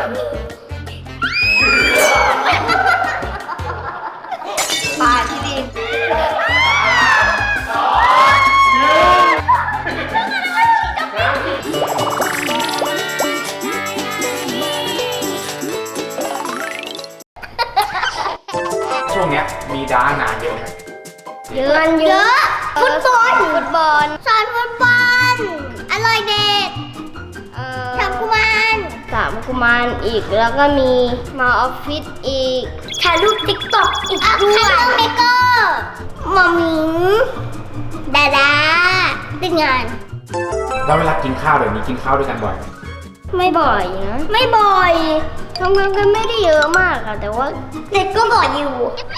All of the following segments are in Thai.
ปาที่ดินช่วงเนี้ยมีด้างานเยอะไหมเยอะเยอะฟุตบอลฟุตบอลสอนฟุตบอล สามกุมารอีก แล้วก็มีมาออฟฟิศอีกถ่ายรูปติ๊กต็อกอีกด้วยถ่ายรูปเมกเกอร์มอมิงดาดาเป็นงาน แล้วเวลากินข้าวเดี๋ยวนี้กินข้าวด้วยกันบ่อยไหมไม่บ่อยนะ ไม่บ่อยทำงานกันไม่ได้เยอะมากอะแต่ว่าเด็กก็บ่อยอยู่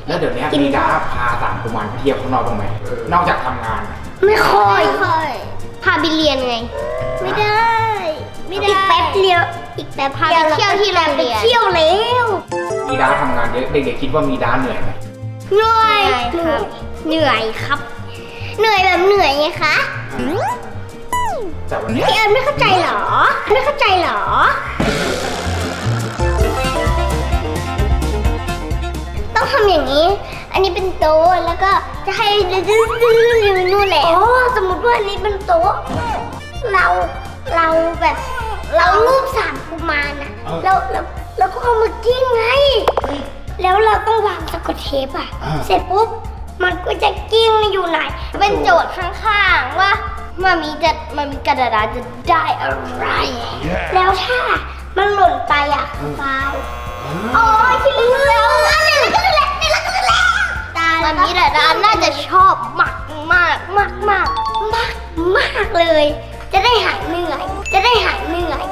แล้วเดี๋ยวนี้มีด้าพาสามกุมารไปเที่ยวข้างนอกบ้างไหมนอกจากทำงานอะไม่ค่อย พาไปเรียนไง ไม่ได้ ไม่ได้อีกแป๊บเดียว อีกแป๊บพาไปเที่ยวที่โรงเรียนเที่ยวแล้วมีด้าทำงานเยอะเด็กๆคิดว่ามีด้าเหนื่อยไหมเหนื่อยครับเหนื่อยครับ เหนื่อยแบบเหนื่อยไงคะแต่วันเนี้ยพี่เอิญไม่เข้าใจเหรอ ไม่เข้าใจเหรอต้องทำอย่างนี้ อันนี้เป็นโต๊ะแล้วก็จะให้นู่นแหละอ๋อสมมติว่าอันนี้เป็นโต๊ะเรา เราแบบ เรารูปสามกุมารนะแล้วแล้วแล้วก็เอามากิ้งไง แล้วเราต้องวางสกอตเทปอะเสร็จปุ๊บ มันก็จะกิ้งอยู่ไหน เป็นโจทย์ข้างๆว่ามามีจะมามีกระดาษจะได้อะไร แล้วถ้ามันหล่นไปอะฟาวโอ้ยคิดแล้วอันนี้ก็คือแล้วนี่แล้วก็คือแล้วมันมีดาดาน่าจะชอบมากมากมากมากมากมากเลย จะได้หายเหนื่อย จะได้หายเหนื่อย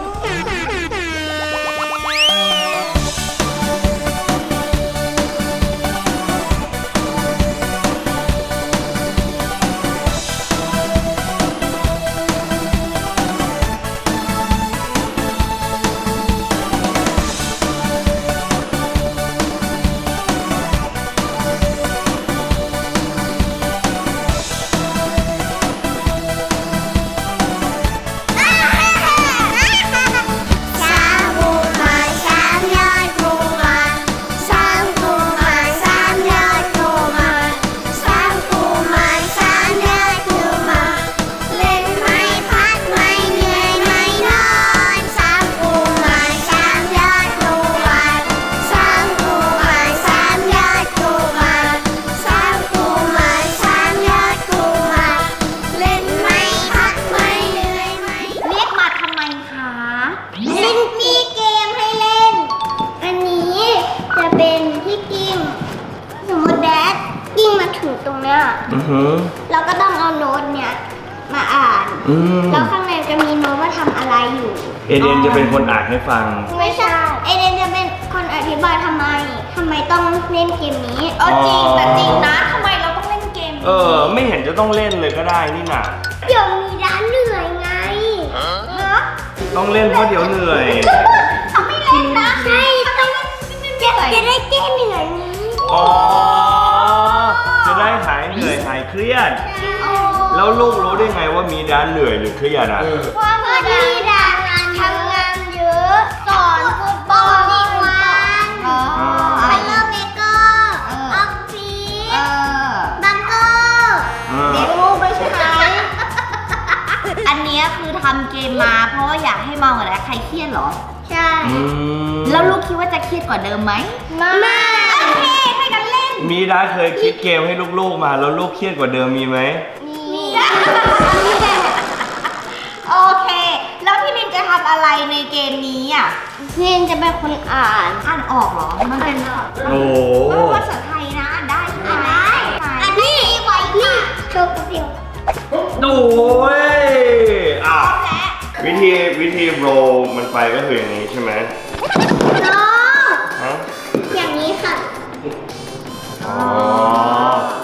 เอเดนจะเป็นคนอ่านให้ฟัง ไม่ใช่ เอเดนจะเป็นคนอธิบายทำไมทำไมต้องเล่นเกมนี้เออจริงอ๋อแต่จริงนะทำไมเราต้องเล่นเกมเออ ไม่เห็นจะต้องเล่นเลยก็ได้นี่น่ะ เดี๋ยวมีร้านเหนื่อยไงฮะต้องเล่นเพราะเดี๋ยวเหนื่อย เขาไม่เล่นนะใช่ต้องจะจะได้แก้เหนื่อยไงอ๋อ จะได้หายเหนื่อยหายเครียด แล้วลูกรู้ได้ไงว่ามีด้านเหนื่อยหรือเครียดอะเออเพราะว่ามีดางานำเกมมาเพราะว่าอยากให้มองอะไรใครเครียดเหรอ ใช่ อืมแล้วลูกคิดว่าจะเครียดกว่าเดิมไหมมาโอเคให้กันเล่นมีด้าเคยคิดเกมให้ลูกๆมาแล้วลูกเครียดกว่าเดิมมีไหมมีโอเค แล้วพี่ลินจะทำอะไรในเกมนี้อะเพื่อนจะเป็นคนอ่าน อ่านออกเหรอ มันเป็นโอ้มันเป็นภาษาไทยนะอ่านได้ใช่ไหมอันนี้ไว้นี่โชว์กับเดียว โอ้ยอะ วิธีวิธีโรลมันไปก็คืออย่างนี้ใช่ไหมน้องฮะอย่างนี้ค่ะอ๋อ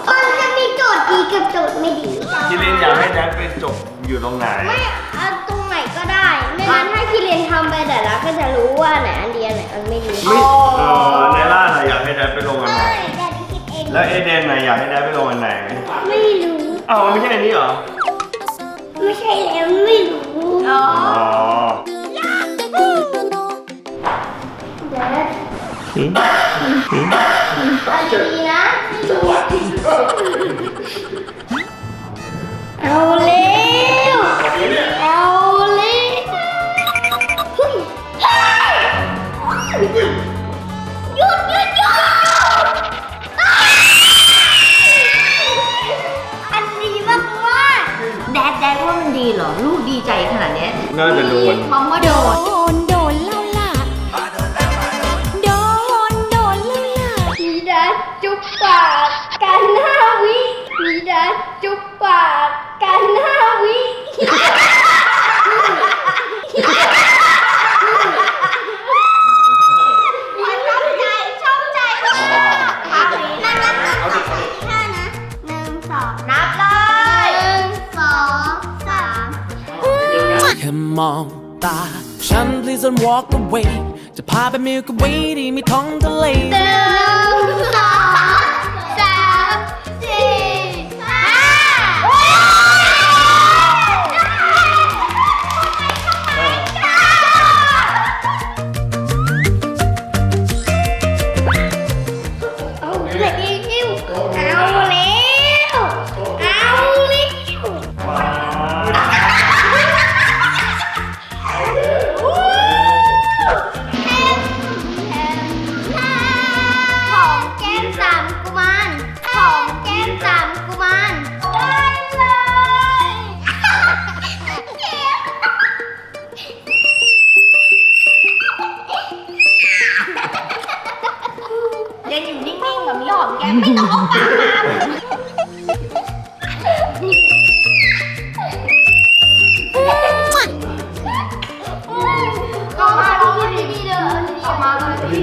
มันจะมีโจทย์ดีกับโจทย์ไม่ดีคิรินอยากให้แดนเป็นจบอยู่ตรงไหน ไม่เอาตรงไหนก็ได้ไม่งั้นถ้าคิเรียนทำไปแต่ละก็จะรู้ว่าไหนอันดีอันไหนอันไม่ดีไม่เออในล่าน่ะอยากให้แดนไปลงอันไหนไม่แต่ดิคิดเองแล้วเอเดนน่ะอยากให้แดนไปลงอันไหนไม่รู้อ้าวมันไม่ใช่อันนี้เหรอ ไม่ใช่แล้วไม่รู้ อ๋ออ๋อดีนะเอา องนับเลยหนึ่งสองสามแค่มองตา ฉัน please don't walk away จะพาไปมิลก w เวที่มีท้องทะเลหนึ่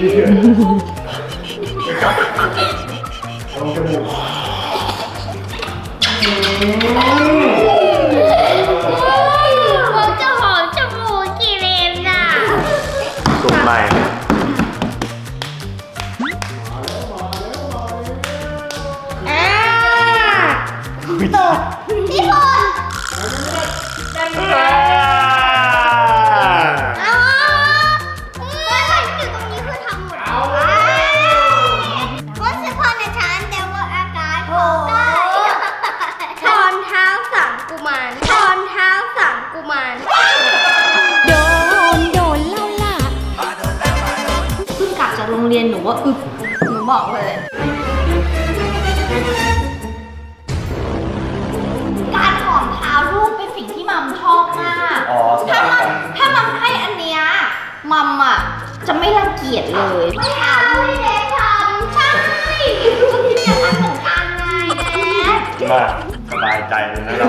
ผมจะหอมจมูกกี่เลนน่ะสุกใหม่อ่าตกพี่ฝนเรงเรียนหนูว่าอึบหนูบอกเลย การหอมเท้าลูกเป็นสิ่งที่มัมชอบมาก อ๋อถ้ามัมถ้ามัมให้อันเนี้ยมัมอะจะไม่รังเกียจเลยไม่เอาไม่ได้ทำใช่คุณที่จะทำเหมือนกันไงแม่มาสบายใจเลยนะเรา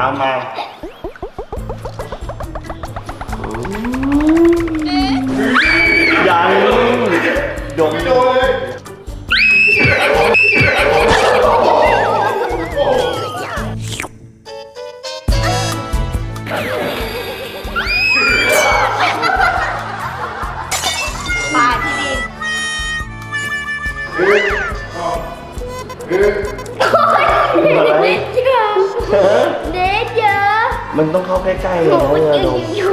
ท้ามายังดมปาพี่ดินอ มันต้องเข้าใกล้ๆเลยโอ้นะยเวลาดมอยู่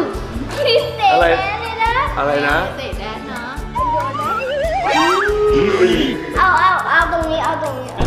คิดเด็ดอะไรเลยนะอะไรนะ เตะแดนนะเอาเอาเอาตรงนี้เอาตรงนี้แฮ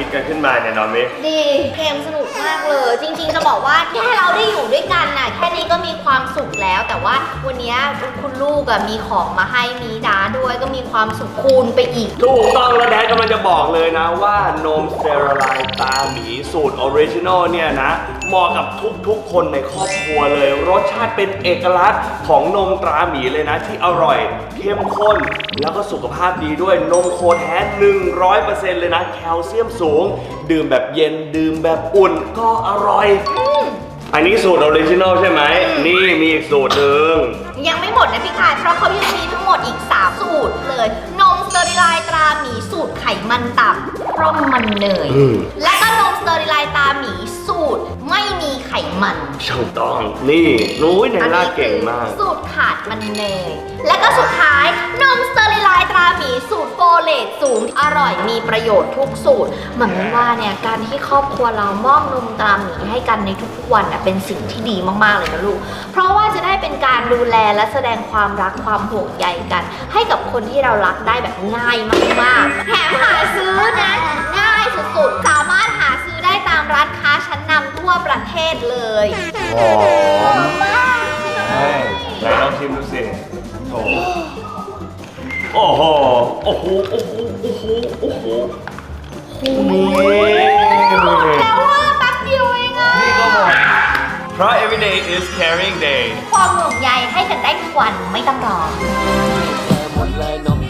คิดกันขึ้นมาเนี่ยนอมิ ดีเกมสนุกมากเลย จริงๆจะบอกว่าแค่เรา ได้อยู่ด้วยกันน่ะแค่นี้ก็มีความสุขแล้ว แต่ว่าวันเนี้ยคุณลูกอะมีของมาให้มีดาด้วยก็มีความสุขคูณไปอีก ถูกต้องแล้วแดนกำลังจะบอกเลยนะว่านมสเตอร์ไลน์ตาหมีสูตรออริจินอลเนี่ยนะเหมาะกับทุกๆคนในครอบครัวเลย รสชาติเป็นเอกลักษณ์ของนมตราหมีเลยนะ ที่อร่อยเข้มข้น แล้วก็สุขภาพดีด้วยนมโคแท้ 100%เลยนะ แคลเซียมสูง ดื่มแบบเย็นดื่มแบบอุ่นก็อร่อย อันนี้สูตรออริจินอลใช่ไหม นี่มีอีกสูตรหนึ่ง ยังไม่หมดนะพี่กายเพราะเขายังมีทั้งหมดอีก 3 สูตรเลย นมสเตอริไลน์ตราหมีสูตรไขมันต่ำเพราะมันเนย อืม และก็นมสเตอริไลน์ตราหมีสู ตรไม่มีไขมันช่างต้องนี่นุ้ยไนล่าเก่งมาก สูตรขาดมันเนยและก็สุดท้ายนมสเตอริไลน์ตราหมีสูตรโฟเลตสูงอร่อยมีประโยชน์ทุกสูตรเหมือนว่าเนี่ยการที่ครอบครัวเรามอบนมตราหมีให้กันในทุกๆวันน่ะเป็นสิ่งที่ดีมากๆเลยนะลูก เพราะว่าจะได้เป็นการดูแลและแสดงความรักความห่วงใยกัน ให้กับคนที่เรารักได้แบบง่ายมากๆแถมหาซื้อนะง่ายสุดๆสามารถหาซื้อได้ตาม ร้านค้าชั้นนำทั่วประเทศเลยหอมไหนลองชิมดูสิโถโอ้โห โอ้โห โอ้โห โอ้โห โอ้โหนี่แต่ว่าแป๊บเดียวเองอะนี่ก็หมดเพราะ every day is caring day ความห่วงใยให้กันได้ทุกวันไม่ต้องรอหมดเลยนม